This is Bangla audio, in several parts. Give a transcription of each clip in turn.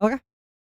ওকে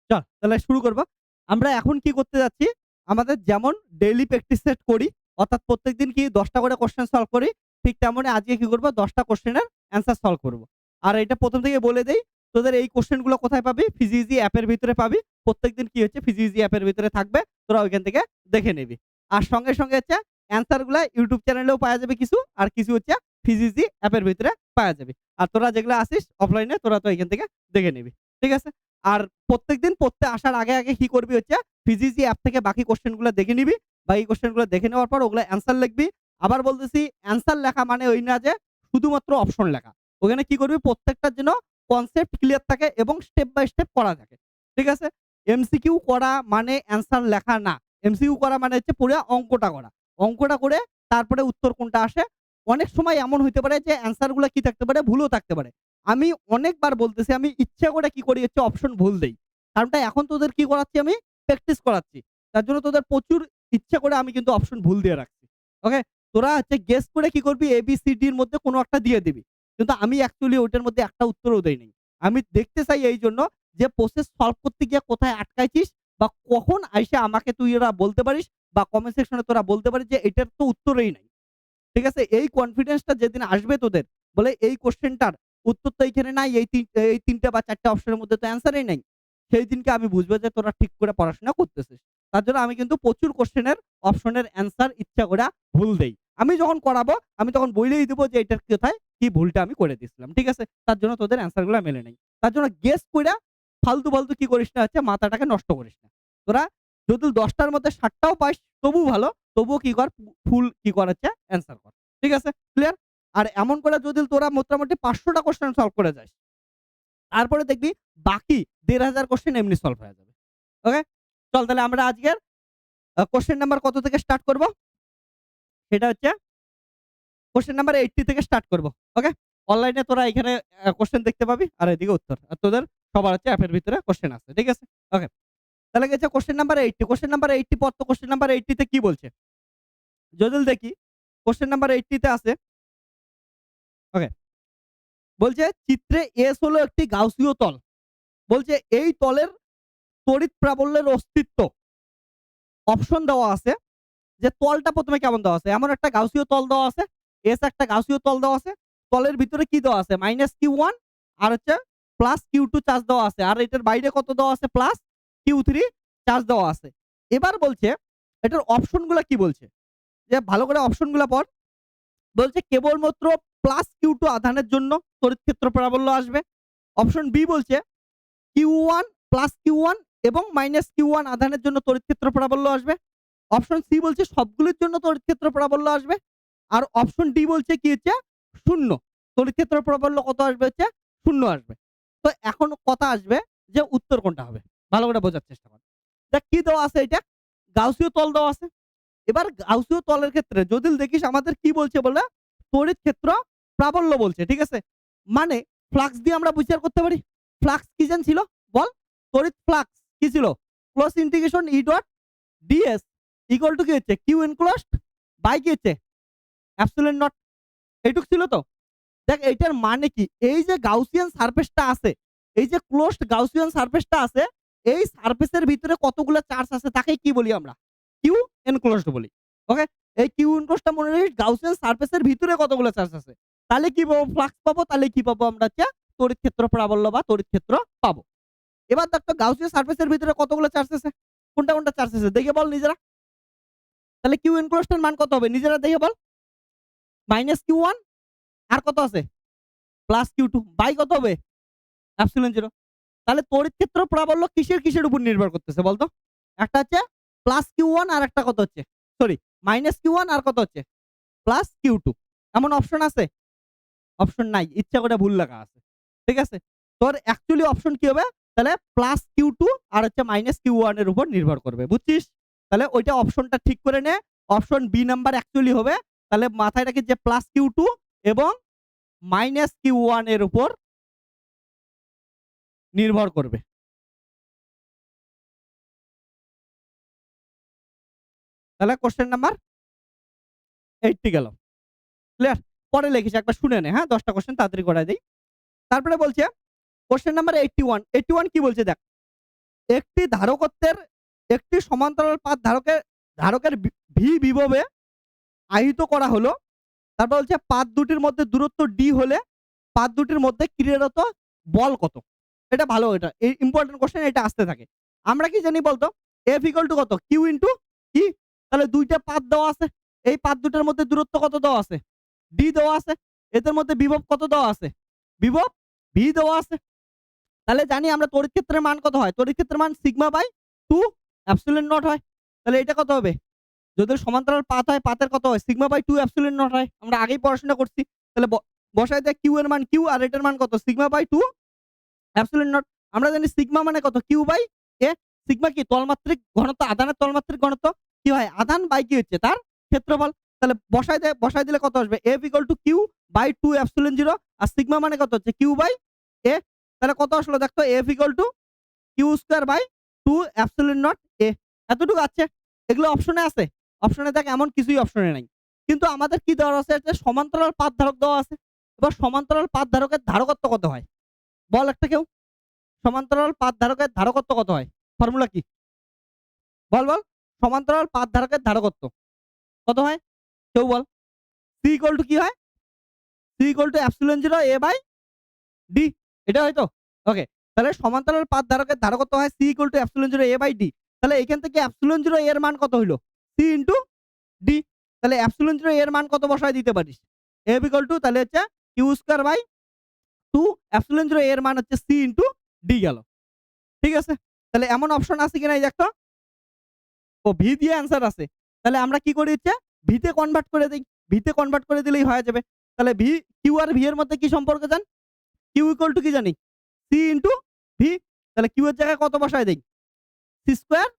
চল, তাহলে শুরু করব। আমরা এখন কি করতে যাচ্ছি? আমাদের যেমন ডেইলি প্র্যাকটিস সেট করি, অর্থাৎ প্রত্যেকদিন কি দশটা করে কোশ্চেন সলভ করি, ঠিক তেমনই আজকে কি করব? দশটা কোশ্চেনের অ্যান্সার সলভ করব। আর এটা প্রথম থেকে বলে দেই, তোদের এই কোশ্চেনগুলো কোথায় পাবি? ফিজিজি অ্যাপের ভিতরে পাবি। প্রত্যেকদিন কি হচ্ছে? ফিজিজি অ্যাপের ভিতরে থাকবে, তোরা ওইখান থেকে দেখে নিবি। আর সঙ্গে সঙ্গে হচ্ছে অ্যান্সারগুলো ইউটিউব চ্যানেলেও পাওয়া যাবে কিছু, আর কিছু হচ্ছে ফিজিজি অ্যাপের ভিতরে পাওয়া যাবে। আর তোরা যেগুলো আসিস অফলাইনে তোরা তো এখান থেকে দেখে নিবি। ঠিক আছে? আর প্রত্যেকদিন পড়তে আসার আগে আগে কি করবি হচ্ছে ফিজিজি অ্যাপ থেকে বাকি কোশ্চেনগুলো দেখে নিবি। বাকি কোশ্চেনগুলো দেখে নেওয়ার পর ওগুলো অ্যান্সার লিখবি। আবার বলতেছি অ্যান্সার লেখা মানে ওই না যে শুধুমাত্র অপশন লেখা। ওখানে কি করবি প্রত্যেকটার জন্য কনসেপ্ট ক্লিয়ার থাকে এবং স্টেপ বাই স্টেপ করা থাকে। ঠিক আছে? এমসিকিউ করা মানে অ্যান্সার লেখা না। এমসিকিউ করা মানে হচ্ছে পুরো অঙ্কটা করা। অঙ্কটা করে তারপরে উত্তর কোনটা আসে? অনেক সময় এমন হইতে পারে যে অ্যান্সারগুলো কি থাকতে পারে? ভুলও থাকতে পারে। আমি অনেকবার বলতেছি, আমি ইচ্ছা করে কি করি হচ্ছে অপশন ভুল দেই। কারণটা এখন তোদের কি করাচ্ছি আমি? প্র্যাকটিস করাচ্ছি। তার জন্য তোদের প্রচুর ইচ্ছা করে আমি কিন্তু অপশন ভুল দিয়ে রাখছি। ওকে তোরা হচ্ছে গেস করে কি করবি? এ বি সি ডির মধ্যে কোনো একটা দিয়ে দিবি। কিন্তু আমি অ্যাকচুয়ালি ওইটার মধ্যে একটা উত্তরও দেই নাই। আমি দেখতে চাই এই জন্য যে প্রসেস সলভ করতে গিয়ে কোথায় আটকাইছিস বা কখন আইসে আমাকে তুই এরা বলতে পারিস বা কমেন্ট সেকশনে তোরা বলতে পারিস যে এটার তো উত্তরই নাই। ঠিক আছে? এই কনফিডেন্সটা যেদিন আসবে তোদের, বলে এই কোশ্চেনটার উত্তর তো এইখানে নাই, এই তিন, এই তিনটা বা চারটা অপশনের মধ্যে তো অ্যান্সারই নাই। সেই দিনকে আমি বুঝব যে তোরা ঠিক করে পড়াশোনা করতেছিস। তার জন্য আমি কিন্তু প্রচুর কোশ্চেনের অপশনের অ্যান্সার ইচ্ছা করে ভুল দেই। আমি যখন করাবো, আমি তখন বলেই দেবো যে এটার কোথায় কি ভুলটা আমি করে দিছিলাম, ঠিক আছে? তার জন্য তোদের অ্যান্সারগুলো মেলে নেই। তার জন্য গেস করে ফালতু ফালতু কি করিস না হচ্ছে মাথাটাকে নষ্ট করিস না। তোরা যদি দশটার মধ্যে ষাটটাও পাইস তবু ভালো, তবুও কি কর, ফুল কি কর হচ্ছে অ্যান্সার কর, ঠিক আছে? ক্লিয়ার আর এমন করে যদি তোরা মোটামুটি পাঁচশোটা কোশ্চেন সলভ করে যাস, তারপরে দেখবি বাকি দেড় হাজার কোশ্চেন এমনি সলভ হয়ে যাবে। ওকে চল তাহলে আমরা আজকের কোশ্চেন নাম্বার কত থেকে স্টার্ট করব? সেটা হচ্ছে কোশ্চেন নাম্বার এইটটি থেকে স্টার্ট করব। ওকে অনলাইনে তোরা এখানে কোশ্চেন দেখতে পাবি আর এদিকে উত্তর। আর তোদের সবার হচ্ছে অ্যাপের ভিতরে কোশ্চেন আছে, ঠিক আছে? ওকে তাহলে গেছে question number eighty question number eighty পর তো কোশ্চেন নাম্বার এইটটিতে কি বলছে? যদি দেখি কোশ্চেন নাম্বার এইটটিতে আছে বলছে, চিত্রে এস হলো একটি গাউসীয় তল। বলছে, এই তলের তড়িৎ প্রাবল্যের অস্তিত্ব। অপশন দেওয়া আছে যে, তলটা প্রথমে কেমন দেওয়া আছে? এমন একটা গাউসীয় তল দেওয়া আছে, এস একটা গাউসীয় তল দেওয়া আছে, তলের ভিতরে কি দেওয়া আছে? মাইনাস কিউ ওয়ান আর হচ্ছে প্লাস কিউ টু চার্জ দেওয়া আছে, আর এটার বাইরে কত দেওয়া আছে? প্লাস কিউ থ্রি চার্জ দেওয়া আছে। এবার বলছে, এটার অপশনগুলো কি বলছে? যে, ভালো করে অপশনগুলো পর বলছে, কেবলমাত্র প্লাস কিউ টু আধানের জন্য তড়িৎ ক্ষেত্র প্রাবল্য আসবে। অপশন বি বলছে Q one plus Q one এবং মাইনাস কিউ ওয়ান আধানের জন্য তড়িৎ ক্ষেত্র প্রাবল্য আসবে। অপশন সি বলছে সবগুলোর জন্য তড়িৎ ক্ষেত্র প্রাবল্য আসবে। আর অপশন ডি বলছে কি হচ্ছে? শূন্য। তড়িৎ ক্ষেত্র প্রাবল্য কত আসবে হচ্ছে? শূন্য আসবে। তো এখন কথা আসবে যে উত্তর কোনটা হবে? ভালো করে বোঝার চেষ্টা কর। দেখ, কি দেওয়া আছে এটা? গাউসীয় তল দেওয়া আছে। এবার গাউসীয় তলের ক্ষেত্রে যদি দেখিস আমাদের কি বলছে বলে? তড়িৎ ক্ষেত্র প্রাবল্য বলছে, ঠিক আছে? মানে ফ্লাক্স দিয়ে আমরা বিচার করতে পারি? ফ্লাক্স কি জান ছিল? বল? তড়িৎ ফ্লাক্স কি ছিল? Close integration E dot DS equal to কি হচ্ছে? কিউ এনক্লোজড বাই কি হচ্ছে? অ্যাপসিলন নট এইটুক ছিল তো? দেখ, এইটার মানে কি? এই যে গাউসিয়ান সারফেসটা আছে, এই যে ক্লোজড গাউসিয়ান সারফেসটা আছে, এই সারফেসের ভিতরে কতগুলো চার্জ আছে তাকে কি বলি আমরা? কিউ এনক্লোজড বলি ওকে এই কিউ এনক্লোজডটা মনে রাখিস, গাউসিয়ান সারফেসের ভিতরে কতগুলো চার্জ আছে? তাহলে কি পাবো? ফ্লাক্স পাবো, তাহলে কি পাবো আমরা হচ্ছে তড়িৎ ক্ষেত্র প্রাবল্য বা তড়িৎ ক্ষেত্র পাবো। এবার দেখ তো গাউসিয়ান সারফেসের ভিতরে কতগুলো চার্জ আছে? কোনটা কোনটা চার্জ আছে? দেখে বল নিজেরা। তাহলে কিউ এনক্লোজডের মান কত হবে? নিজেরা দেখে বল। মাইনাস কিউ ওয়ান আর কত আছে? প্লাস কিউ টু বাই কত হবে? অ্যাপসিলন জিরো তাহলে তড়িৎ ক্ষেত্র প্রাবল্য কিসের কিসের উপর নির্ভর করতেছে বলতো? একটা হচ্ছে প্লাস কিউ ওয়ান আর একটা কত হচ্ছে? সরি মাইনাস কিউ ওয়ান আর কত হচ্ছে? প্লাস কিউ টু এমন অপশন আছে? অপশন নাই, ইচ্ছা করে ভুল লেখা আছে, ঠিক আছে? তোর অ্যাকচুয়ালি অপশন কি হবে? তাহলে প্লাস কিউ টু আর হচ্ছে মাইনাস কিউ ওয়ানের উপর নির্ভর করবে, বুঝছিস? তাহলে ওইটা অপশনটা ঠিক করে নে অপশন বি নাম্বার অ্যাকচুয়ালি হবে, তাহলে মাথায় রাখি যে প্লাস কিউ টু এবং মাইনাস কিউ ওয়ানের উপর নির্ভর করবে। তাহলে কোশ্চেন নাম্বার এইটটি গেল ক্লিয়ার পরে লিখিস একবার শুনে নে হ্যাঁ? দশটা কোশ্চেন তাড়াতাড়ি করাই দেই। তারপরে বলছে question number eighty one eighty one কি বলছে দেখ, একটি ধারকত্বের একটি সমান্তরাল পাত ধারকের ধারকের ভি- বিভবে আহিত করা হলো। তারপর বলছে, পাত দুটির মধ্যে দূরত্ব ডি হলে পাত দুটির মধ্যে ক্রিয়ারত বল কত? এটা ভালো, এটা এই ইম্পর্টেন্ট কোশ্চেন এটা আসতে থাকে। আমরা কি জানি বলতো? এফ ইকুয়াল টু কত? কিউ ইন্টু কি? তাহলে দুইটা পাত দেওয়া আছে। এই পাত দুটার মধ্যে দূরত্ব কত দেওয়া আছে? ডি দেওয়া আছে। এদের মধ্যে বিভব কত দেওয়া আছে? বিভব ভি দেওয়া আছে। তাহলে জানি আমরা তড়িৎ ক্ষেত্রের মান কত হয়? তড়িৎ ক্ষেত্রের মান sigma by two epsilon nought হয়। তাহলে এটা কত হবে? যদি সমান্তরাল পাত হয়, পাতের কত হয়? Sigma by two epsilon nought হয়। আমরা আগেই পড়াশোনা করছি। তাহলে বসাই দেয় কিউ এর মান কিউ আর এটার মান কত? Sigma by two epsilon nought. আমরা জানি সিগমা মানে কত? Q by A. সিগমা কি? তলমাত্রিক ঘনত্ব, আধানের তলমাত্রিক ঘনত্ব কি হয়? আধান বাই কি হচ্ছে? তার ক্ষেত্রফল। তাহলে বসাই দেয় বসাই দিলে কত আসবে? F equal to Q by two epsilon zero R sigma মানে কত হচ্ছে? কিউ বাই এ তাহলে কত আসলো? দেখতো F equal to Q square by two epsilon nought A এতটুকু আছে? এগুলো অপশনে আছে। অপশনে দেখ, এমন কিছুই অপশনে নাই। কিন্তু আমাদের কি দেওয়া আছে? একটা সমান্তরাল পাত ধারক দেওয়া আছে। এবার সমান্তরাল পাত ধারকের ধারকত্ব কত হয়? বল একটা কেউ। সমান্তরাল পাত ধারকের ধারকত্ব কত হয়? ফর্মুলা কি? বল বল। সমান্তরাল পাত ধারকের ধারকত্ব কত হয়? কেউ বল সি ইকুয়াল টু কি হয়? C equal to epsilon zero A by D এটা হয়তো ওকে তাহলে সমান্তরাল পাত ধারকের ধারকত্ব হয় C equal to epsilon zero A by D তাহলে এখান থেকে অ্যাপসিলন জিরো এর মান কত হইল? সি ইন্টু ডি তাহলে অ্যাপসিলন জিরো এর মান কত বসায় দিতে পারিস? এ ইকুয়াল টু তাহলে হচ্ছে Q square by two epsilon zero এর মান হচ্ছে সি ইন্টু ডি গেল। ঠিক আছে? তাহলে এমন অপশন আছে কিনা এই দেখতো? ও ভি দিয়ে অ্যান্সার আছে। তাহলে আমরা কি করি হচ্ছে? ভিতে কনভার্ট করে দিই, ভিতে কনভার্ট করে দিলেই হয়ে যাবে। তাহলে ভি কিউ আর ভি এর মধ্যে কি সম্পর্ক জান? কিউ ইকুয়াল টু কি জানি? সি ইন্টু ভি তাহলে কিউ এর জায়গায় কত বসায় দেই? সি স্কোয়ার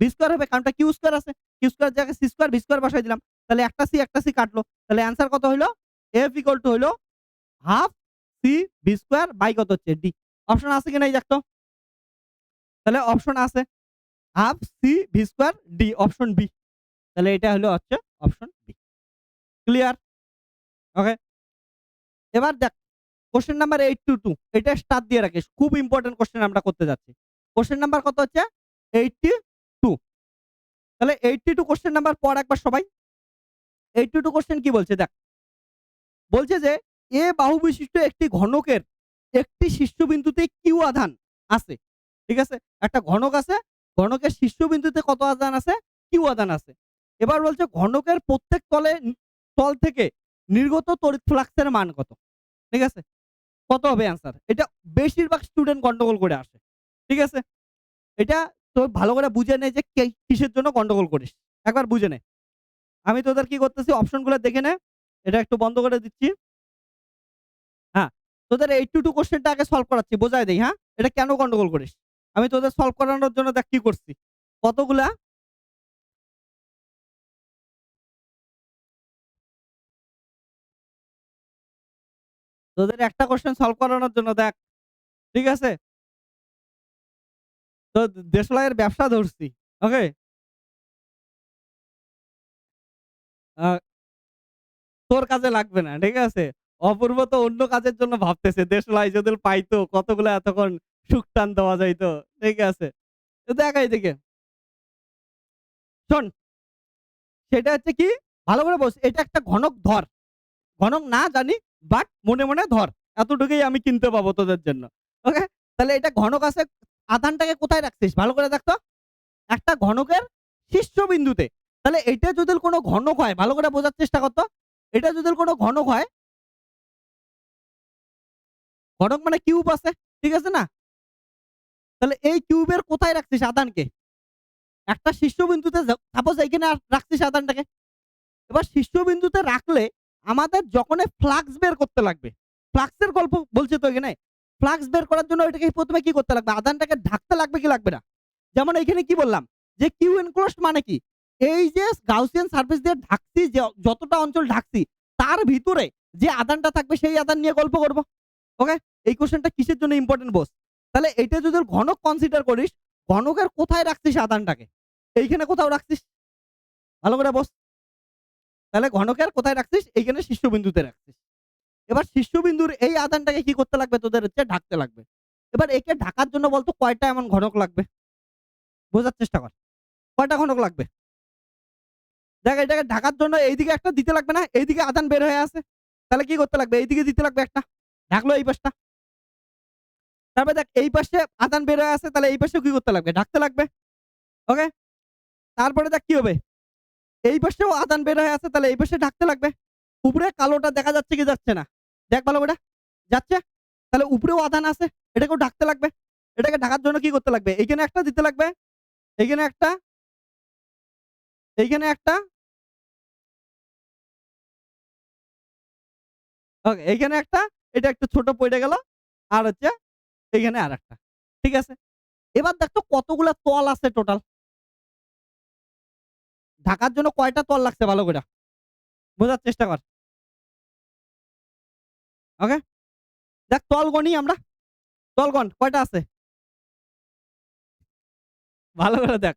ভি স্কোয়ার হবে কারণটা কিউ স্কোয়ার আছে। কিউ স্কোয়ার জায়গায় সি স্কোয়ার ভি স্কোয়ার বসাই দিলাম। তাহলে একটা সি একটা সি কাটলো। তাহলে অ্যান্সার কত হইল? এফ ইকুয়াল টু হলো half C V square by কত হচ্ছে? ডি অপশন আছে কিনা এই দেখতো? তাহলে অপশন আছে। Half C V square D option B তাহলে এটা হলো হচ্ছে অপশন বি ক্লিয়ার ওকে এবার দেখ question number eight two two এটা স্টার দিয়ে রাখিস। খুব ইম্পর্টেন্ট কোশ্চেন আমরা করতে যাচ্ছি। কোশ্চেন নাম্বার কত হচ্ছে? এইটটি টু তাহলে এইটটি টু কোশ্চেন নাম্বার পর একবার সবাই। এইটটি টু কোশ্চেন কি বলছে? দেখ। বলছে যে, এ বাহু বিশিষ্ট একটি ঘনকের একটি শীর্ষবিন্দুতে কিউ আধান আছে। ঠিক আছে? একটা ঘনক আছে, ঘনকের শীর্ষবিন্দুতে কত আধান আছে? কিউ আধান আছে। এবার বলছে ঘনকের প্রত্যেক তলে তল থেকে নির্গত তড়িৎ ফ্লাক্সের মান কত? ঠিক আছে? কত হবে অ্যান্সার এটা বেশিরভাগ স্টুডেন্ট গন্ডগোল করে আসে। ঠিক আছে? এটা তো ভালো করে বুঝে নেয় যে কিসের জন্য গন্ডগোল করিস। একবার বুঝে নে। আমি তোদের কি করতেছি? অপশনগুলো দেখে নে। এটা একটু বন্ধ করে দিচ্ছি। হ্যাঁ তোদের এইট টু টু কোশ্চেনটা আগে সলভ করাচ্ছি বোঝাই দেই হ্যাঁ? এটা কেন গন্ডগোল করিস? আমি তোদের সলভ করানোর জন্য দেখ কি করছি? কতগুলা তোদের একটা কোশ্চেন সলভ করানোর জন্য দেখ, ঠিক আছে? তো দেশলাইয়ের ব্যবসা ধরছি ওকে তোর কাজে লাগবে না, ঠিক আছে? অপূর্ব তো অন্য কাজের জন্য ভাবতেছে, দেশলাই যদি পাইতো, কতগুলো এতক্ষণ সুকটান দেওয়া যাইতো, ঠিক আছে? তো দেখাই দিকে শোন, সেটা হচ্ছে কি? ভালো করে বস, এটা একটা ঘনক ধর। ঘনক না জানি বাট মনে মনে ধর, এতটুকুই আমি কিনতে পাবো তোদের জন্য। ওকে তাহলে এটা ঘনক আছে, আধানটাকে কোথায় রাখছিস? ভালো করে দেখতো একটা ঘনকের শীর্ষবিন্দুতে। তাহলে এটা যদি কোনো ঘনক হয়, ভালো করে বোঝার চেষ্টা করতো এটা যদি কোনো ঘনক হয়, ঘনক মানে কিউব আছে, ঠিক আছে না? তাহলে এই কিউবের কোথায় রাখছিস আধানকে? একটা শীর্ষবিন্দুতে সাপোজ এইখানে আর রাখছিস আধানটাকে। এবার শীর্ষবিন্দুতে রাখলে আমাদের যখন ফ্লাক্স বের করতে লাগবে ফ্লাক্সের গল্প বলছে তো এখানে ফ্লাক্স বের করার জন্য এটাকে প্রথমে কি করতে লাগবে? আধানটাকে ঢাকতে লাগবে কি লাগবে না? যেমন এখানে কি বললাম? যে কিউ এনক্লোজড মানে কি? এই যে গাউসিয়ান সার্ফেস দিয়ে ঢাকছি যতটা অঞ্চল ঢাকছি, তার ভিতরে যে আদানটা থাকবে, সেই আদান নিয়ে গল্প করব। ওকে? এই কোশ্চেনটা কিসের জন্য ইম্পর্টেন্ট বস তাহলে এটা যদি ঘনক কনসিডার করিস, ঘনকের কোথায় রাখছিস আদানটাকে? এইখানে কোথাও রাখছিস? ভালো করে বস তাহলে ঘনকের কোথায় রাখছিস? এইখানে শীর্ষবিন্দুতে রাখছিস। এবার শীর্ষবিন্দুর এই আদানটাকে কি করতে লাগবে? তোদের হচ্ছে ঢাকতে লাগবে। এবার একে ঢাকার জন্য বলতো কয়টা এমন ঘনক লাগবে? বোঝার চেষ্টা কর। কয়টা ঘনক লাগবে? দেখ, এটাকে ঢাকার জন্য এইদিকে একটা দিতে লাগবে না, এইদিকে আদান বের হয়ে আছে। তাহলে কি করতে লাগবে? এইদিকে দিতে লাগবে একটা। ঢাকলো এই পাশটা। তারপরে দেখ, এই পাশে আদান বের হয়ে আছে, তাহলে এই পাশেও কি করতে লাগবে? ঢাকতে লাগবে। ওকে তারপরে দেখ, কি হবে? এই পাশেও আদান বের হয়ে আছে, তাহলে এই পাশে ঢাকতে লাগবে। উপরে কালোটা দেখা যাচ্ছে কি যাচ্ছে না? দেখ ভালো করে, যাচ্ছে? তাহলে উপরেও আদান আছে, এটাকেও ঢাকতে লাগবে। এটাকে ঢাকার জন্য কি করতে লাগবে? এইখানে একটা দিতে লাগবে, এইখানে একটা এইখানে একটা, ওকে, এইখানে একটা, এটা একটু ছোট পড়ে গেল, আর হচ্ছে এইখানে আর একটা ঠিক আছে? এবার দেখতো কতগুলা তল আছে টোটাল ঢাকার জন্য কয়টা তল লাগছে ভালো করে? বোঝার চেষ্টা কর। ওকে দেখ তল গণি আমরা। তল গণ কয়টা আছে? ভালো করে দেখ।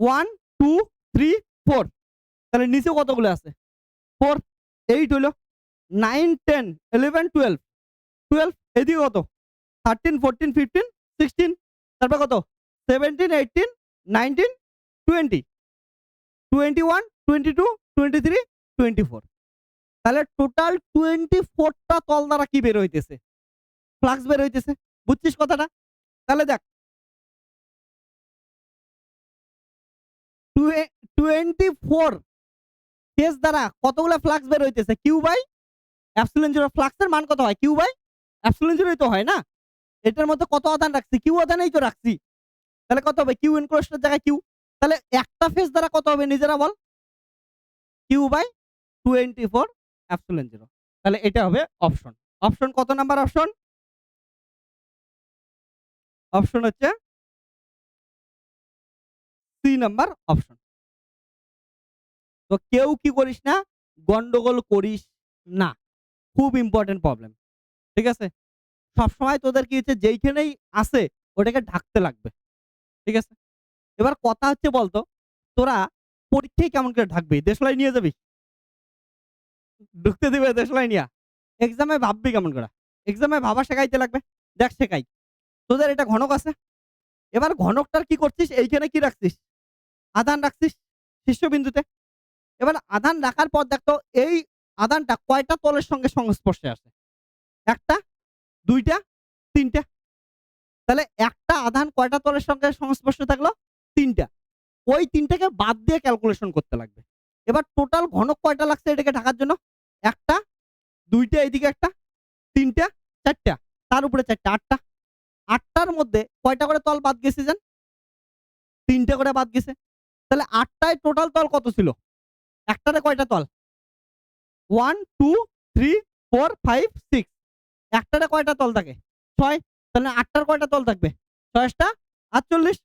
ওয়ান টু থ্রি ফোর তাহলে নিচে কতগুলো আছে? ফোর এইট হইল। Nine ten eleven twelve twelve এদিকে কত? থার্টিন ফোরটিন ফিফটিন সিক্সটিন তারপর কত? Seventeen eighteen nineteen twenty twenty one twenty two twenty three twenty four তাহলে টোটাল টোয়েন্টি ফোরটা তল দ্বারা কি বের হইতেছে? ফ্লাক্স বের হইতেছে। বুঝছিস কথাটা? তাহলে দেখ। টোয়েন্টি ফোর কেস দ্বারা কতগুলো ফ্লাক্স বের হইতেছে? কিউ বাই অ্যাপসিলন জিরো ফ্লাক্সের মান কত হয়? কিউ বাই অ্যাপসিলন জিরোই তো হয় না। এটার মধ্যে কত আদান রাখছি? কিউ আদানেই তো রাখছি। তাহলে কত হবে? কিউ ইনক্রোস্টের জায়গায় কিউ তাহলে একটা ফেস দ্বারা কত হবে নিজেরা বল? Q by twenty four epsilon zero তাহলে এটা হবে অপশন অপশন কত নাম্বার অপশন অপশন হচ্ছে সি নাম্বার অপশন তো কেউ কি করিস না, গন্ডগোল করিস না। খুব ইম্পর্টেন্ট প্রবলেম ঠিক আছে? সবসময় তোদের কি হচ্ছে, যেইখানেই আসে ওটাকে ঢাকতে লাগবে। ঠিক আছে? এবার কথা হচ্ছে বলতো, তোরা পরীক্ষায় কেমন করে ঢাকবি? দেশলাই নিয়ে যাবি? ঢুকতে দিবে দেশলাই নিয়া? এক্সামে ভাববি কেমন করে? এক্সামে ভাবা শেখাইতে লাগবে? দেখ শেখাই। তোদের এটা ঘনক আছে। এবার ঘনকটার কি করছিস? এইখানে কি রাখছিস? আধান রাখছিস শীর্ষবিন্দুতে। এবার আধান রাখার পর দেখতো এই আধানটা কয়টা তলের সঙ্গে সংস্পর্শে আসে একটা, দুইটা, তিনটা। তাহলে একটা আধান কয়টা তলের সঙ্গে সংস্পর্শে থাকল? তিনটা। ওই তিনটাকে বাদ দিয়ে ক্যালকুলেশন করতে লাগবে। এবার টোটাল ঘনক কয়টা লাগছে এটাকে ঢাকার জন্য? একটা, দুইটা এইদিকে একটা, তিনটা, চারটা। তার উপরে চারটা, আটটা। আটটার মধ্যে কয়টা করে তল বাদ গেছে জান? তিনটে করে বাদ গেছে। তাহলে আটটায় টোটাল তল কত ছিল? একটাতে কয়টা তল? One two three four five six একটাতে কয়টা তল থাকে? ছয়। তাহলে আটটার কয়টা তল থাকবে? ছয়টা, আটচল্লিশ।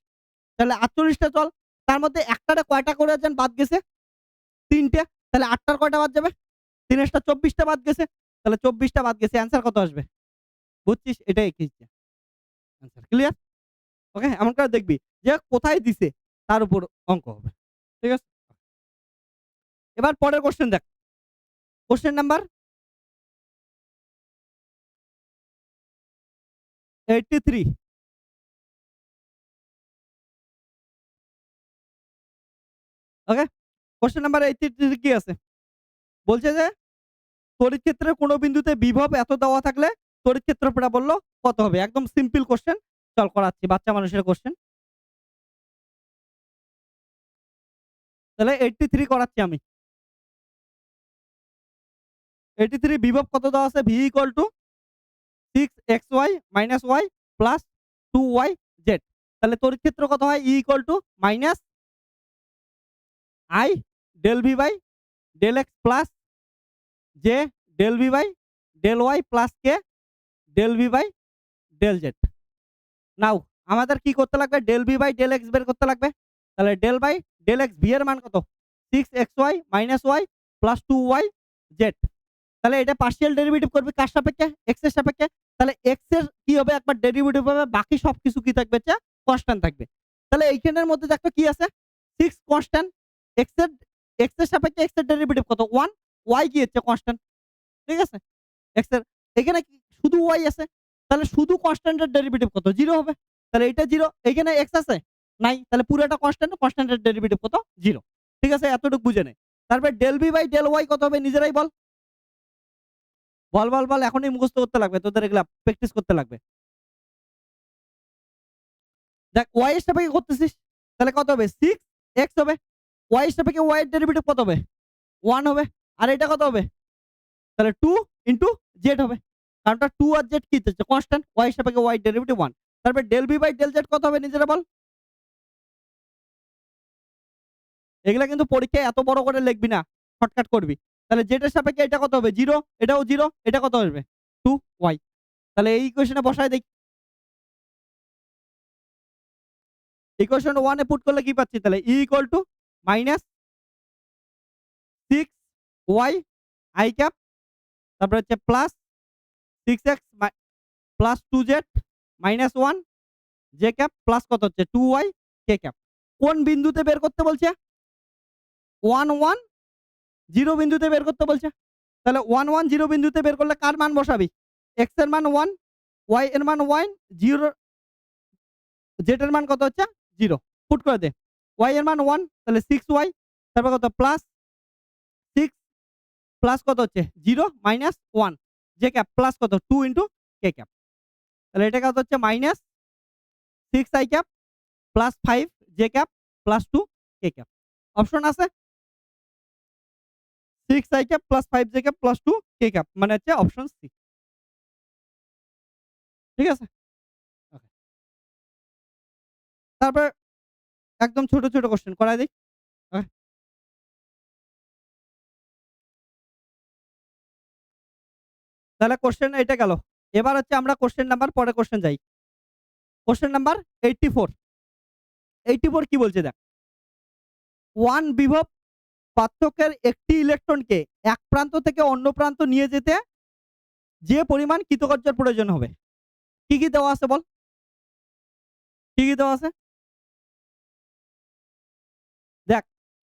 তাহলে আটচল্লিশটা চল। তার মধ্যে একটাতে কয়টা করে যেন বাদ গেছে। তিনটে। তাহলে আটটার কয়টা বাদ যাবে? তিনেশটা চব্বিশটা বাদ গেছে। তাহলে চব্বিশটা বাদ গেছে। অ্যান্সার কত আসবে? বুঝছিস? এটাই এঁকেছে অ্যান্সার ক্লিয়ার ওকে এমন করে দেখবি। যে কোথায় দিছে, তার উপর অঙ্ক হবে। ঠিক আছে? এবার পরের কোশ্চেন দেখ। Question number eighty three okay question number eighty three কি আছে? বলছে যে তড়িৎ ক্ষেত্রের কোনো বিন্দুতে বিভব এত দেওয়া থাকলে তড়িৎ ক্ষেত্রটা বলল কত হবে? একদম সিম্পল কোশ্চেন চল করাচ্ছি, বাচ্চা মানুষের কোশ্চেন তাহলে এইটটি থ্রি করাচ্ছি আমি। এইটটি থ্রি বিভব কত দেওয়া আছে? V equal to six x y minus y plus two y z তাহলে তড়িৎ ক্ষেত্র কত হয়? E equal to minus i del V by del x plus j del V by del y plus k del V by del z now আমাদের কি করতে লাগবে? Del V by del x বের করতে লাগবে? তাহলে del by del x V এর মান কত? Six x y minus y plus two y z তাহলে এটা পার্শিয়াল ডেরিভেটিভ করবে কার সাপেক্ষে? এক্সের সাপেক্ষে? তাহলে এক্সের কি হবে? একবার ডেরিভেটিভ হবে, বাকি সব কিছু কি থাকবে? কনস্ট্যান্ট থাকবে। তাহলে এইখানের মধ্যে দেখো কি আছে? সিক্স কনস্ট্যান্ট এক্সের এক্সের সাপেক্ষে এক্সের ডেরিভেটিভ কত? ওয়ান ওয়াই কি হচ্ছে কনস্ট্যান্ট ঠিক আছে? এক্সের, এখানে শুধু ওয়াই আছে? তাহলে শুধু কনস্ট্যান্টের ডেরিভেটিভ কত? জিরো হবে। তাহলে এটা জিরো এখানে এক্স আছে? নাই। তাহলে পুরোটা কনস্ট্যান্ট কনস্ট্যান্টের ডেরিভেটিভ কত? জিরো ঠিক আছে? এতটুকু বুঝে নেই তারপর del b by del y কত হবে নিজেরাই বল। বল বল বল, এখনই মুখস্থ করতে লাগবে, তোদের এগুলা প্র্যাকটিস করতে লাগবে। দেখ ওয়াই এর সাপেক্ষে করতেছিস, তাহলে কত হবে? সিক্স এক্স হবে। ওয়াই সাপেক্ষে ওয়াই ডেরিভেটিভ কত হবে? ওয়ান হবে। আর এটা কত হবে? তাহলে টু ইন্টু জেড হবে। কারণটা টু আর জেড কি? কনস্ট্যান্ট ওয়াই সাপেক্ষে ওয়াই ডেরিভেটিভ ওয়ান তারপর del b by del z কত হবে নিজেরা বল? এগুলা কিন্তু পরীক্ষায় এত বড় করে লিখবি না শর্টকাট করবি। তাহলে জেড এর সাপেক্ষে এটা কত হবে? জিরো এটাও জিরো এটা কত হবে? টু ওয়াই তাহলে এই ইকুয়েশনে বসায় দেখি ইকুয়েশন ওয়ানে পুট করলে কি পাচ্ছি? তাহলে E equal to minus six y i cap তারপরে হচ্ছে plus six x plus two z minus one j cap plus কত হচ্ছে টু ওয়াই কে ক্যাপ কোন বিন্দুতে বের করতে বলছে? ওয়ান ওয়ান জিরো বিন্দুতে বের করতে বলছে। তাহলে ওয়ান ওয়ান জিরো বিন্দুতে বের করলে কার মান বসাবি? এক্সের মান ওয়ান ওয়াই এর মান ওয়ান জিরো জেড এর মান কত হচ্ছে? জিরো পুট করে দে। ওয়াই এর মান ওয়ান তাহলে সিক্স ওয়াই তারপর কত? প্লাস সিক্স প্লাস কত হচ্ছে? Zero minus one j cap plus কত? টু ইন্টু কে ক্যাপ তাহলে এটা কত হচ্ছে? Minus six i cap plus five j cap plus two k cap option আছে? Six i cap plus five j cap plus two k cap মানে হচ্ছে অপশন সি ঠিক আছে? তারপর একদম ছোট ছোট কোশ্চেন করাই দিই? তাহলে কোশ্চেন এটা গেল। এবার হচ্ছে আমরা কোশ্চেন নাম্বার পরে কোশ্চেন যাই। Question number eighty four eighty four কি বলছে দেখ? ওয়ান বিভব পার্থক্যের একটি ইলেকট্রনকে এক প্রান্ত থেকে অন্য প্রান্ত নিয়ে যেতে যে পরিমাণ কৃতকার্যের প্রয়োজন হবে। কি কি দেওয়া আছে বল? কি কি দেওয়া আছে?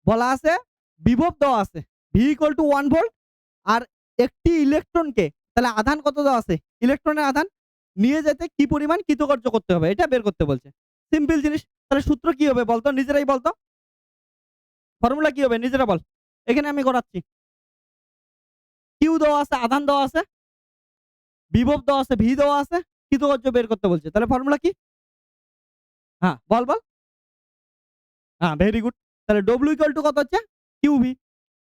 বলা আছে, বিভব দেওয়া আছে V equal to one volt আর একটি ইলেকট্রনকে তাহলে আধান কত দেওয়া আছে? ইলেকট্রনের আধান। নিয়ে যেতে কি পরিমাণ কৃতকার্য করতে হবে? এটা বের করতে বলছে। সিম্পল জিনিস। তাহলে সূত্র কি হবে বলতো? নিজেরাই বলতো। ফর্মুলা কি হবে? নিজেরা বল। এখানে আমি করাচ্ছি কিউ দেওয়া আছে, আধান দেওয়া আছে। বিভব দেওয়া আছে ভি দেওয়া আছে। কৃতকার্য বের করতে বলছে। তাহলে ফর্মুলা কি? হ্যাঁ বল বল। হ্যাঁ ভেরি গুড তাহলে ডব্লিউ ইকুয়াল টু কত হচ্ছে? কিউ ভি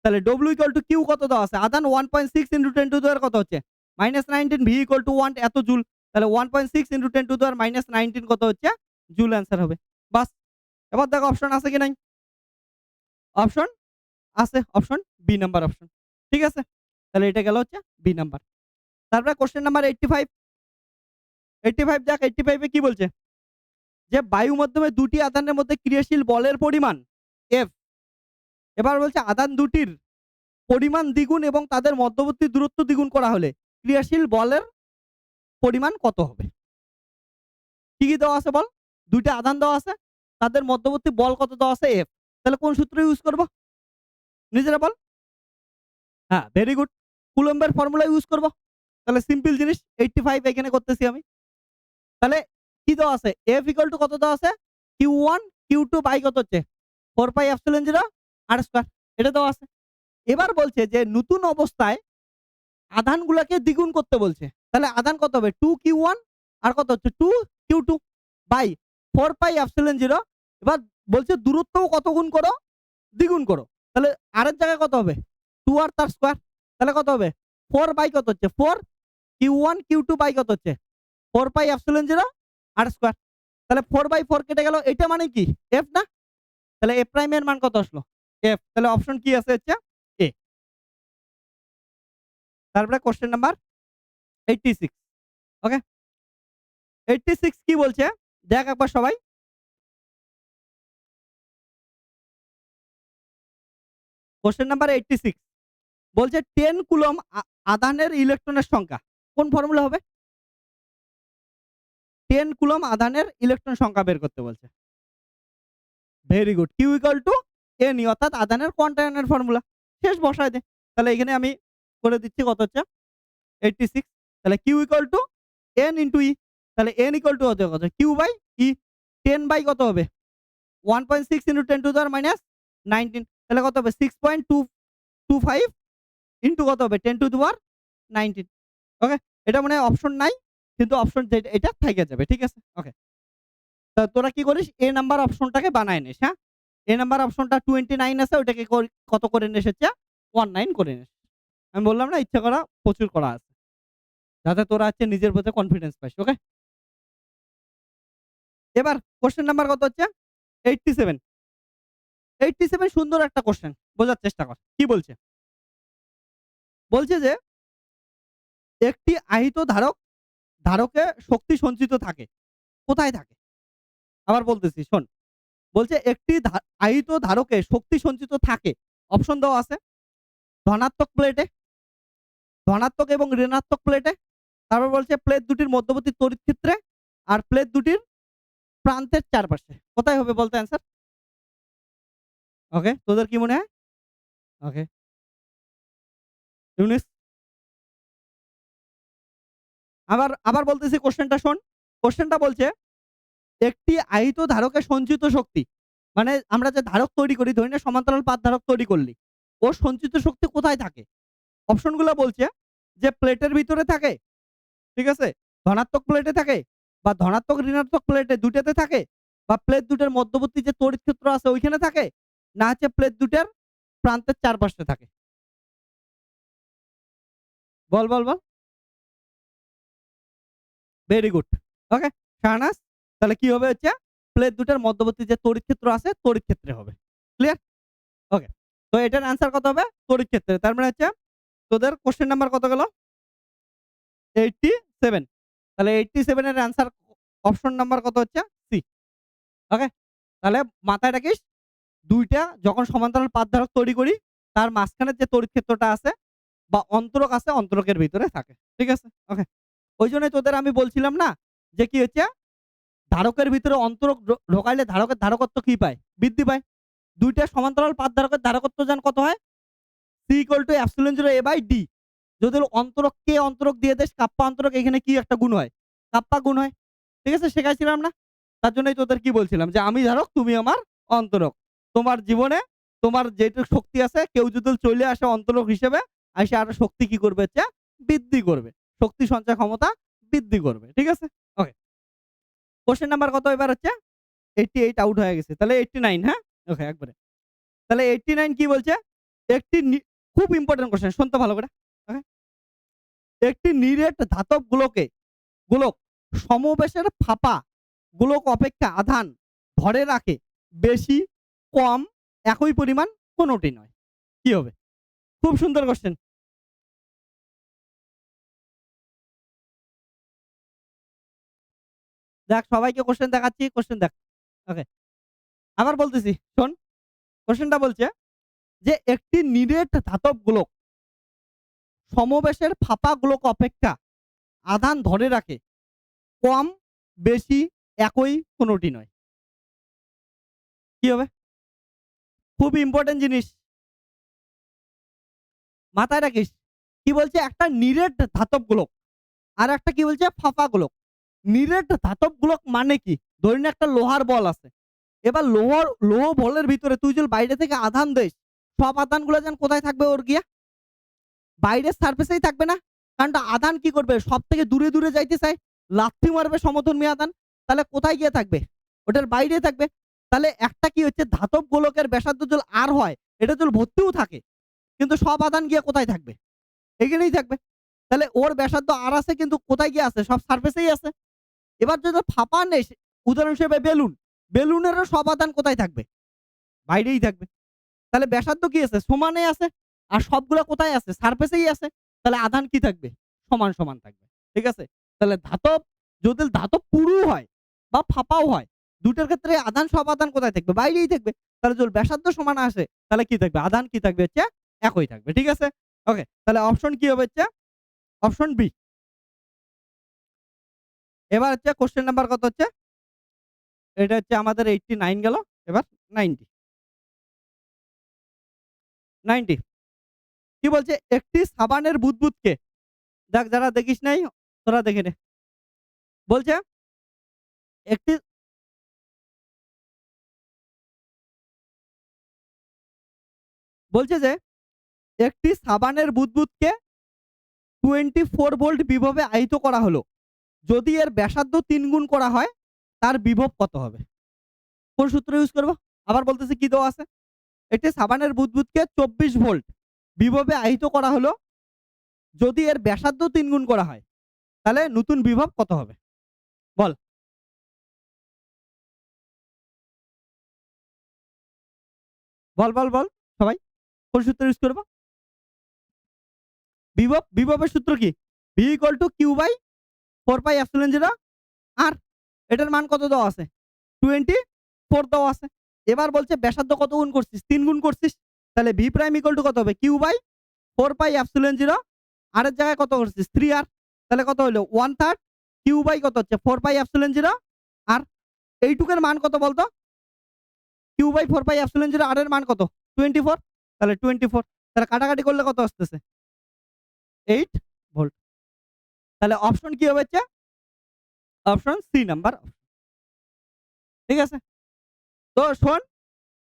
তাহলে ডব্লিউ ইকুয়াল টু কিউ কত দেওয়া আছে? আদান one point six into ten to দেওয়ার কত হচ্ছে? Minus nineteen V equal to one এত জুল। তাহলে one point six into ten to দেওয়ার মাইনাস নাইনটিন কত হচ্ছে? জুল অ্যান্সার হবে। বাস। এবার দেখো অপশন আছে কি নাই? অপশন আছে। অপশন বি নাম্বার অপশন ঠিক আছে? তাহলে এটা গেল হচ্ছে বি নাম্বার তারপরে question number eighty five eighty five দেখ এইটটি ফাইভে কি বলছে? যে বায়ু মাধ্যমে দুটি আধানের মধ্যে ক্রিয়াশীল বলের পরিমাণ এফ এবার বলছে আদান দুটির পরিমাণ দ্বিগুণ এবং তাদের মধ্যবর্তী দূরত্ব দ্বিগুণ করা হলে ক্রিয়াশীল বলের পরিমাণ কত হবে? কি কি দেওয়া আছে বল? দুইটা আধান দেওয়া আছে, তাদের মধ্যবর্তী বল কত দেওয়া আছে? এফ তাহলে কোন সূত্র ইউজ করব? নিজেরা বল। হ্যাঁ ভেরি গুড কুলম্বের ফর্মুলা ইউজ করব। তাহলে সিম্পল জিনিস এইটটি ফাইভ এখানে করতেছি আমি। তাহলে কি দেওয়া আছে? এফ ইকুয়াল টু কত দেওয়া আছে? Q one q two by কত হচ্ছে? Four pi epsilon zero r square এটা দেওয়া আছে। এবার বলছে যে নতুন অবস্থায় আধানগুলোকে দ্বিগুণ করতে বলছে। তাহলে আধান কত হবে? টু কিউ ওয়ান আর কত হচ্ছে? Two q two by four pi epsilon zero এবার বলছে দূরত্বও কত গুণ করো? দ্বিগুণ করো। তাহলে আরের জায়গায় কত হবে? টু আর তার স্কোয়ার তাহলে কত হবে? ফোর বাই কত হচ্ছে? Four q one q two by কত হচ্ছে? Four pi epsilon zero r square তাহলে ফোর বাই ফোর কেটে গেল। এটা মানে কি? এফ না? তাহলে এফ প্রাইমের মান কত আসলো? এফ তাহলে অপশন কি আছে হচ্ছে এ তারপরে question number eighty six okay eighty six কি বলছে? দেখ একবার সবাই। কোশ্চেন নাম্বার এইটটি সিক্স বলছে টেন কুলম আধানের ইলেকট্রনের সংখ্যা, কোন ফর্মুলা হবে? টেন কুলম আধানের ইলেকট্রন সংখ্যা বের করতে বলছে। Very good q equal to n অর্থাৎ আধানের কোয়ান্টায়নের ফর্মুলা শেষ বসায় দে। তাহলে এখানে আমি করে দিচ্ছি কত হচ্ছে? এইটটি সিক্স তাহলে q equal to n into e তাহলে এন ইকাল টু হতে কত q by e ten by কত হবে? One point six into ten to দেওয়ার মাইনাস নাইনটিন তাহলে কত হবে? Six point two two five into কত হবে? টেন টু দেওয়ার নাইনটিন ওকে এটা মানে অপশন নাই, কিন্তু অপশন এটা থেকে যাবে। ঠিক আছে? ওকে তোরা কি করিস? এ নাম্বার অপশনটাকে বানায় নিস হ্যাঁ? এ নাম্বার অপশনটা টোয়েন্টি নাইন আছে কর- কত করে নিয়ে এসেছে ওয়ান নাইন করে নিস। আমি বললাম না, ইচ্ছা করা, প্রচুর করা আছে। যাতে তোরা হচ্ছে নিজের প্রতি কনফিডেন্স পাইস ওকে এবার কোশ্চেন নাম্বার কত হচ্ছে? এইটটি সেভেন এইটটি সেভেন সুন্দর একটা কোশ্চেন বোঝার চেষ্টা কর, কি বলছে? বলছে যে, একটি আহিত ধারক, ধারকে শক্তি সঞ্চিত থাকে, কোথায় থাকে? আবার বলতেছি, শোন। বলছে, একটি আহিত ধারকে শক্তি সঞ্চিত থাকে। অপশন দেওয়া আছে। ধনাত্মক প্লেটে ধনাত্মক এবং ঋণাত্মক প্লেটে তারপর বলছে প্লেট দুটির মধ্যবর্তী তড়িৎ ক্ষেত্রে আর প্লেট দুটির প্রান্তের চারপাশে। কোথায় হবে বলতে অ্যান্সার ওকে তোদের কি মনে হয়? ওকে আবার আবার বলতেছি কোশ্চেনটা শোন। কোশ্চেনটা বলছে একটি আহিত ধারকের সঞ্চিত শক্তি। মানে আমরা যে ধারক তৈরি করি, ধরি না সমান্তরাল পাত ধারক তৈরি করলি ও সঞ্চিত শক্তি কোথায় থাকে? অপশনগুলো বলছে যে প্লেটের ভিতরে থাকে, ঠিক আছে? ধনাত্মক প্লেটে থাকে বা ধনাত্মক ঋণাত্মক প্লেটে দুটাতে থাকে বা প্লেট দুটোর মধ্যবর্তী যে তড়িৎ ক্ষেত্র আছে ওইখানে থাকে, না হচ্ছে প্লেট দুটার প্রান্তের চারপাশে থাকে। বল বল বল। ভেরি গুড ওকে শাহনাজ তাহলে কি হবে হচ্ছে? প্লেট দুটার মধ্যবর্তী যে তড়িৎ ক্ষেত্র আছে, তড়িৎ ক্ষেত্রে হবে। ক্লিয়ার ওকে তো এটার অ্যান্সার কত হবে? তড়িৎ ক্ষেত্রে। তার মানে হচ্ছে, তোদের কোশ্চেন নাম্বার কত গেল? এইটটি সেভেন তাহলে এইটটি সেভেনের অ্যান্সার অপশন নাম্বার কত হচ্ছে? সি ওকে তাহলে মাথায় রাখিস, দুইটা যখন সমান্তরাল পাত ধারক তৈরি করি, তার মাঝখানের যে তড়িৎ ক্ষেত্রটা আছে বা অন্তরক আছে, অন্তরকের ভিতরে থাকে। ঠিক আছে? ওকে ওই জন্যই তোদের আমি বলছিলাম না যে কি হচ্ছে? ধারকের ভিতরে অন্তরক ঢোকাইলে ধারকের ধারকত্ব কি পায়? বৃদ্ধি পায়। দুইটা সমান্তরাল পাত ধারকের ধারকত্ব জান কত হয়? C equal to epsilon zero A by d যদি অন্তরক কে অন্তরক দিয়ে দেশ কাপ্পা অন্তরক এখানে কি একটা গুণ হয়? কাপ্পা গুণ হয়। ঠিক আছে, শেখাইছিলাম না? তার জন্যই তোদের কি বলছিলাম যে আমি ধারক, তুমি আমার অন্তরক। তোমার জীবনে তোমার যেটুকু শক্তি আছে, কেউ যদি চলে আসে অন্তরক হিসেবে, আসে আরও শক্তি কি করবে বৃদ্ধি করবে। শক্তি সঞ্চয় ক্ষমতা বৃদ্ধি করবে। ঠিক আছে? ওকে কোশ্চেন নাম্বার কত এবার হচ্ছে? এইটটি এইট আউট হয়ে গেছে। তাহলে এইটটি নাইন হ্যাঁ? ওকে একবারে। তাহলে এইটটি নাইন কি বলছে? একটি খুব ইম্পর্টেন্ট কোশ্চেন শুনতে ভালো করে ওকে একটি নিরেট ধাতব গোলকে, গোলক সমবেশের ফাঁপা, গোলক অপেক্ষা আধান ধরে রাখে, বেশি, কম, একই পরিমাণ কোনোটি নয়। কি হবে? খুব সুন্দর কোশ্চেন দেখ, সবাইকে কোশ্চেন দেখাচ্ছি কোশ্চেন দেখ। ওকে আবার বলতেছি, শোন কোশ্চেনটা বলছে যে, একটি নিরেট ধাতব গোলক সমবেশের ফাঁপা গোলক অপেক্ষা আধান ধরে রাখে, কম, বেশি, একই, কোনোটি নয়। কি হবে? খুব ইম্পর্টেন্ট জিনিস। মাথায় রাখিস, কি বলছে? একটা নিরেট ধাতব গোলক আর একটা কি বলছে? ফাঁপা গোলক। নিরেট ধাতব গোলক মানে কি? ধরি একটা লোহার বল আছে। এবার লোহার, লোহ বলের ভিতরে তুই যদি বাইরে থেকে আধান দেস, সব আধানগুলো যেন কোথায় থাকবে ওর গিয়া? বাইরের সার্ফেসেই থাকবে না। কারণ আধান কি করবে? সব থেকে দূরে দূরে যাইতে চায়। লাথি মারবে সমধর্মী আধান তাহলে কোথায় গিয়ে থাকবে? ওটার বাইরে থাকবে। তাহলে একটা কি হচ্ছে? ধাতব গোলকের ব্যাসার্ধ যদি আর হয়, এটা যদি ভর্তিও থাকে, কিন্তু সব আধান গিয়ে কোথায় থাকবে? এখানেই থাকবে। তাহলে ওর ব্যাসার্ধ আর আছে, কিন্তু কোথায় গিয়ে আছে? সব সার্ফেসেই আছে। এবার যদি ফাঁপা নেই উদাহরণ হিসেবে বেলুন। বেলুনেরও সব আধান কোথায় থাকবে? বাইরেই থাকবে। তাহলে ব্যাসার্ধ কি আছে? সমানে আছে। আর সবগুলো কোথায় আছে? সারফেসেই আছে। তাহলে আধান কি থাকবে? সমান সমান থাকবে। ঠিক আছে? তাহলে ধাতব, যদি ধাতব পুরু হয় বা ফাঁপাও হয় দুটোর ক্ষেত্রে আধান সব আধান কোথায় থাকবে? বাইরেই থাকবে। তাহলে যদি ব্যাসার্ধ সমান আসে, তাহলে কি থাকবে? আধান কি থাকবে? হচ্ছে একই থাকবে। ঠিক আছে? ওকে তাহলে অপশন কি হবে? হচ্ছে অপশন বি এবার হচ্ছে কোশ্চেন নাম্বার কত হচ্ছে? এটা হচ্ছে আমাদের এইটটি নাইন গেল, এবার নাইনটি নাইনটি কি বলছে? একটি সাবানের বুদবুদকে। দেখ, যারা দেখিস নাই, তোরা দেখে নে। বলছে, একটি বলছে যে, একটি সাবানের বুদবুদকে টোয়েন্টি ফোর ভোল্ট বিভবে আহিত করা হলো। যদি এর ব্যাসার্ধ তিন গুণ করা হয়, তার বিভব কত হবে? কোন সূত্র ইউজ করব? আবার বলতেছে কি দেওয়া আছে? এটি সাবানের বুদবুদকে চব্বিশ ভোল্ট বিভবে আহিত করা হলো। যদি এর ব্যাসার্ধ তিন গুণ করা হয়, তাহলে নতুন বিভব কত হবে? বল। বল বল বল, সবাই। কোন সূত্র ইউজ করব? বিভব, বিভবের সূত্র কি? V equal to q by four pi epsilon zero r এটার মান কত দেওয়া আছে? টোয়েন্টি ফোর দেওয়া আছে। এবার বলছে ব্যাসার্ধ কত গুণ করছিস? তিন গুণ করছিস? তাহলে ভি প্রাইম ইকুয়াল টু কত হবে? Q by four pi epsilon zero. R এর জায়গায় কত করছিস? Three r. তাহলে কত হলো? ওয়ান থার্ড কিউ বাই কত হচ্ছে? Four pi epsilon zero. আর এইটুকের মান কত বলতো? Q by four pi epsilon zero. আর এর মান কত? টোয়েন্টি ফোর তাহলে টোয়েন্টি ফোর তাহলে কাটাকাটি করলে কত আসতেছে? এইট ভোল্ট তাহলে অপশন কি হবে হচ্ছে? অপশন সি নাম্বার ঠিক আছে? তো শোন,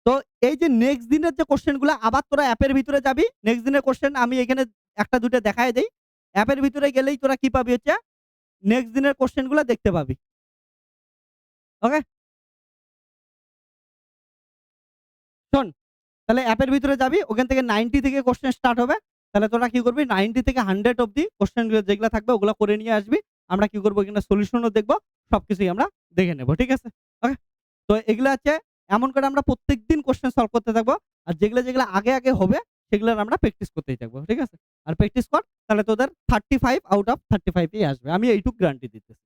তো এই যে নেক্সট দিনের যে কোশ্চেনগুলো আবার তোরা অ্যাপের ভিতরে যাবি। নেক্সট দিনের কোশ্চেন আমি এখানে একটা দুটো দেখাই দেই। অ্যাপের ভিতরে গেলেই তোরা কি পাবি হচ্ছে? নেক্সট দিনের কোশ্চেনগুলো দেখতে পাবি। ওকে শোন, তাহলে অ্যাপের ভিতরে যাবি, ওখান থেকে নাইনটি থেকে কোশ্চেন স্টার্ট হবে। তাহলে তোরা কি করবি নাইনটি থেকে হান্ড্রেড অব্দি কোশ্চেনগুলো যেগুলো থাকবে ওগুলো করে নিয়ে আসবি। আমরা কি করব এখানে সলিউশনও দেখব, সবকিছুই আমরা দেখে নেব, ঠিক আছে? ওকে তো এগুলো হচ্ছে এমন করে আমরা প্রত্যেক দিন কোশ্চেন সলভ করতে থাকব, আর যেগুলো যেগুলো আগে আগে হবে সেগুলো আমরা প্র্যাকটিস করতেই থাকব, ঠিক আছে? আর প্র্যাকটিস কর, তাহলে তোদের thirty five out of thirty ফাইভই আসবে, আমি এইটুকু গ্যারান্টি দিতেছি।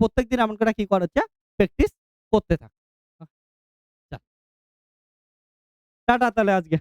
প্রত্যেক দিন এমন করে কি কর হচ্ছে প্র্যাকটিস করতে থাক। টাটা তাহলে আজকে।